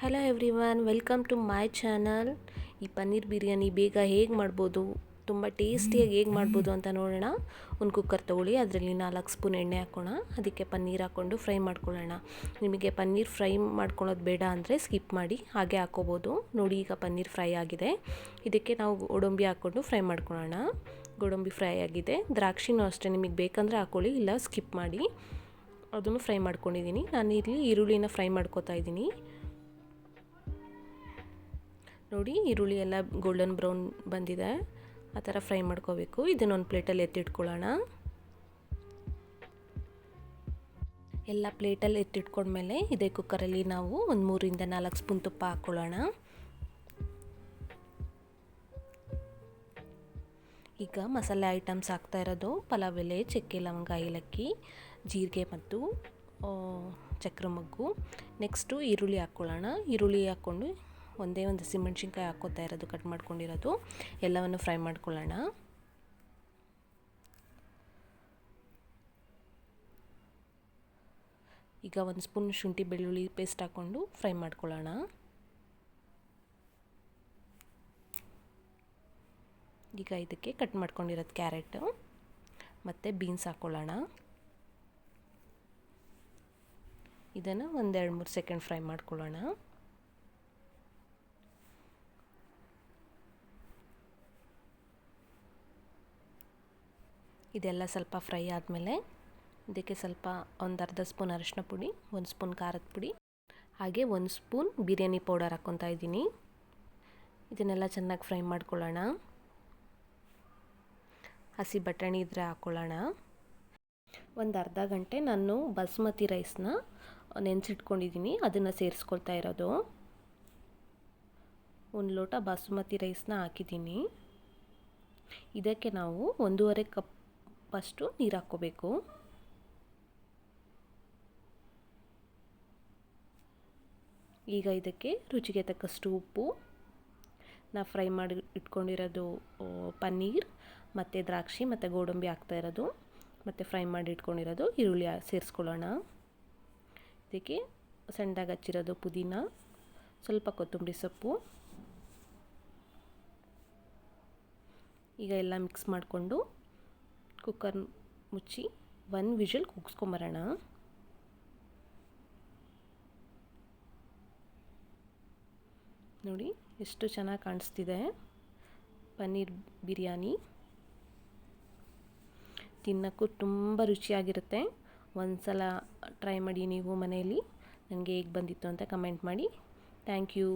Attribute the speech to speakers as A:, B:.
A: Hello everyone welcome to my channel ಈ ಪನ್ನೀರ್ ಬಿರಿಯಾನಿ ಬೇಗ ಹೇಗೆ ಮಾಡ್ಬೋದು? ತುಂಬ ಟೇಸ್ಟಿಯಾಗಿ ಹೇಗೆ ಮಾಡ್ಬೋದು ಅಂತ ನೋಡೋಣ. ಒಂದು ಕುಕ್ಕರ್ ತೊಗೊಳ್ಳಿ, ಅದರಲ್ಲಿ ನಾಲ್ಕು ಸ್ಪೂನ್ ಎಣ್ಣೆ ಹಾಕೋಣ. ಅದಕ್ಕೆ ಪನ್ನೀರ್ ಹಾಕ್ಕೊಂಡು ಫ್ರೈ ಮಾಡ್ಕೊಳ್ಳೋಣ. ನಿಮಗೆ ಪನ್ನೀರ್ ಫ್ರೈ ಮಾಡ್ಕೊಳ್ಳೋದು ಬೇಡ ಅಂದರೆ ಸ್ಕಿಪ್ ಮಾಡಿ, ಹಾಗೆ ಹಾಕೋಬೋದು. ನೋಡಿ ಈಗ ಪನ್ನೀರ್ ಫ್ರೈ ಆಗಿದೆ. ಇದಕ್ಕೆ ನಾವು ಗೋಡಂಬಿ ಹಾಕ್ಕೊಂಡು ಫ್ರೈ ಮಾಡ್ಕೊಳ್ಳೋಣ. ಗೋಡಂಬಿ ಫ್ರೈ ಆಗಿದೆ. ದ್ರಾಕ್ಷಿನೂ ಅಷ್ಟೇ ನಿಮಗೆ ಬೇಕಂದರೆ ಹಾಕ್ಕೊಳ್ಳಿ ಇಲ್ಲ ಸ್ಕಿಪ್ ಮಾಡಿ. ಅದನ್ನು ಫ್ರೈ ಮಾಡ್ಕೊಂಡಿದ್ದೀನಿ. ನಾನು ಇಲ್ಲಿ ಈರುಳ್ಳಿನ ಫ್ರೈ ಮಾಡ್ಕೋತಾ ಇದ್ದೀನಿ. ನೋಡಿ ಈರುಳ್ಳಿ ಎಲ್ಲ ಗೋಲ್ಡನ್ ಬ್ರೌನ್ ಬಂದಿದೆ. ಆ ಥರ ಫ್ರೈ ಮಾಡ್ಕೋಬೇಕು. ಇದನ್ನೊಂದು ಪ್ಲೇಟಲ್ಲಿ ಎತ್ತಿಟ್ಕೊಳ್ಳೋಣ. ಎಲ್ಲ ಪ್ಲೇಟಲ್ಲಿ ಎತ್ತಿಟ್ಕೊಂಡ್ಮೇಲೆ ಇದೇ ಕುಕ್ಕರಲ್ಲಿ ನಾವು ಒಂದು ಮೂರಿಂದ ನಾಲ್ಕು ಸ್ಪೂನ್ ತುಪ್ಪ ಹಾಕ್ಕೊಳ್ಳೋಣ. ಈಗ ಮಸಾಲೆ ಐಟಮ್ಸ್ ಹಾಕ್ತಾ ಇರೋದು. ಪಲಾವ್ ಎಲೆ, ಚಕ್ಕೆ, ಲವಂಗ, ಏಲಕ್ಕಿ, ಜೀರಿಗೆ ಮತ್ತು ಚಕ್ರ ಮಗ್ಗು ನೆಕ್ಸ್ಟು ಈರುಳ್ಳಿ ಹಾಕ್ಕೊಳ್ಳೋಣ. ಈರುಳ್ಳಿ ಹಾಕ್ಕೊಂಡು ಒಂದೇ ಒಂದು ಹಸಿಮೆಣ್ಸಿನ್ಕಾಯಿ ಹಾಕೋತಾ ಇರೋದು ಕಟ್ ಮಾಡ್ಕೊಂಡಿರೋದು. ಎಲ್ಲವನ್ನು ಫ್ರೈ ಮಾಡ್ಕೊಳ್ಳೋಣ. ಈಗ ಒಂದು ಸ್ಪೂನ್ ಶುಂಠಿ ಬೆಳ್ಳುಳ್ಳಿ ಪೇಸ್ಟ್ ಹಾಕ್ಕೊಂಡು ಫ್ರೈ ಮಾಡ್ಕೊಳ್ಳೋಣ. ಈಗ ಇದಕ್ಕೆ ಕಟ್ ಮಾಡ್ಕೊಂಡಿರೋದು ಕ್ಯಾರೆಟು ಮತ್ತು ಬೀನ್ಸ್ ಹಾಕ್ಕೊಳ್ಳೋಣ. ಇದನ್ನು ಒಂದೆರಡು ಮೂರು ಸೆಕೆಂಡ್ ಫ್ರೈ ಮಾಡ್ಕೊಳ್ಳೋಣ. ಇದೆಲ್ಲ ಸ್ವಲ್ಪ ಫ್ರೈ ಆದಮೇಲೆ ಇದಕ್ಕೆ ಸ್ವಲ್ಪ ಒಂದು ಅರ್ಧ ಸ್ಪೂನ್ ಅರಿಶಿನ ಪುಡಿ, ಒಂದು ಸ್ಪೂನ್ ಖಾರದ ಪುಡಿ, ಹಾಗೆ ಒಂದು ಸ್ಪೂನ್ ಬಿರಿಯಾನಿ ಪೌಡರ್ ಹಾಕ್ಕೊತಾ ಇದ್ದೀನಿ. ಇದನ್ನೆಲ್ಲ ಚೆನ್ನಾಗಿ ಫ್ರೈ ಮಾಡ್ಕೊಳ್ಳೋಣ. ಹಸಿ ಬಟಾಣಿ ಇದ್ದರೆ ಹಾಕ್ಕೊಳ್ಳೋಣ ಒಂದು ಅರ್ಧ ಗಂಟೆ ನಾನು ಬಾಸ್ಮತಿ ರೈಸ್ನ ನೆನೆಸಿಟ್ಕೊಂಡಿದ್ದೀನಿ, ಅದನ್ನು ಸೇರಿಸ್ಕೊಳ್ತಾ ಇರೋದು. ಒಂದು ಲೋಟ ಬಾಸುಮತಿ ರೈಸ್ನ ಹಾಕಿದ್ದೀನಿ. ಇದಕ್ಕೆ ನಾವು ಒಂದೂವರೆ ಕಪ್ ಫಸ್ಟು ನೀರು ಹಾಕ್ಕೋಬೇಕು. ಈಗ ಇದಕ್ಕೆ ರುಚಿಗೆ ತಕ್ಕಷ್ಟು ಉಪ್ಪು. ನಾ ಫ್ರೈ ಮಾಡಿ ಇಟ್ಕೊಂಡಿರೋದು ಪನ್ನೀರ್, ಮತ್ತು ದ್ರಾಕ್ಷಿ, ಮತ್ತು ಗೋಡಂಬಿ ಹಾಕ್ತಾ ಇರೋದು, ಮತ್ತು ಫ್ರೈ ಮಾಡಿ ಇಟ್ಕೊಂಡಿರೋದು ಈರುಳ್ಳಿ ಸೇರಿಸ್ಕೊಳ್ಳೋಣ. ಇದಕ್ಕೆ ಸಣ್ಣದಾಗಿ ಹಚ್ಚಿರೋದು ಪುದೀನ, ಸ್ವಲ್ಪ ಕೊತ್ತಂಬರಿ ಸೊಪ್ಪು. ಈಗ ಎಲ್ಲ ಮಿಕ್ಸ್ ಮಾಡಿಕೊಂಡು ಕುಕ್ಕರ್ ಮುಚ್ಚಿ ಒನ್ ವಿಷಲ್ ಕೂಗಿಸ್ಕೊಂಬರೋಣ. ನೋಡಿ, ಎಷ್ಟು ಚೆನ್ನಾಗಿ ಕಾಣಿಸ್ತಿದೆ. ಪನ್ನೀರ್ ಬಿರಿಯಾನಿ. ತಿನ್ನೋಕ್ಕೂ ತುಂಬ ರುಚಿಯಾಗಿರುತ್ತೆ. ಒಂದು ಸಲ ಟ್ರೈ ಮಾಡಿ ನೀವು ಮನೆಯಲ್ಲಿ. ನನಗೆ ಹೇಗೆ ಬಂದಿತ್ತು ಅಂತ ಕಮೆಂಟ್ ಮಾಡಿ. Thank you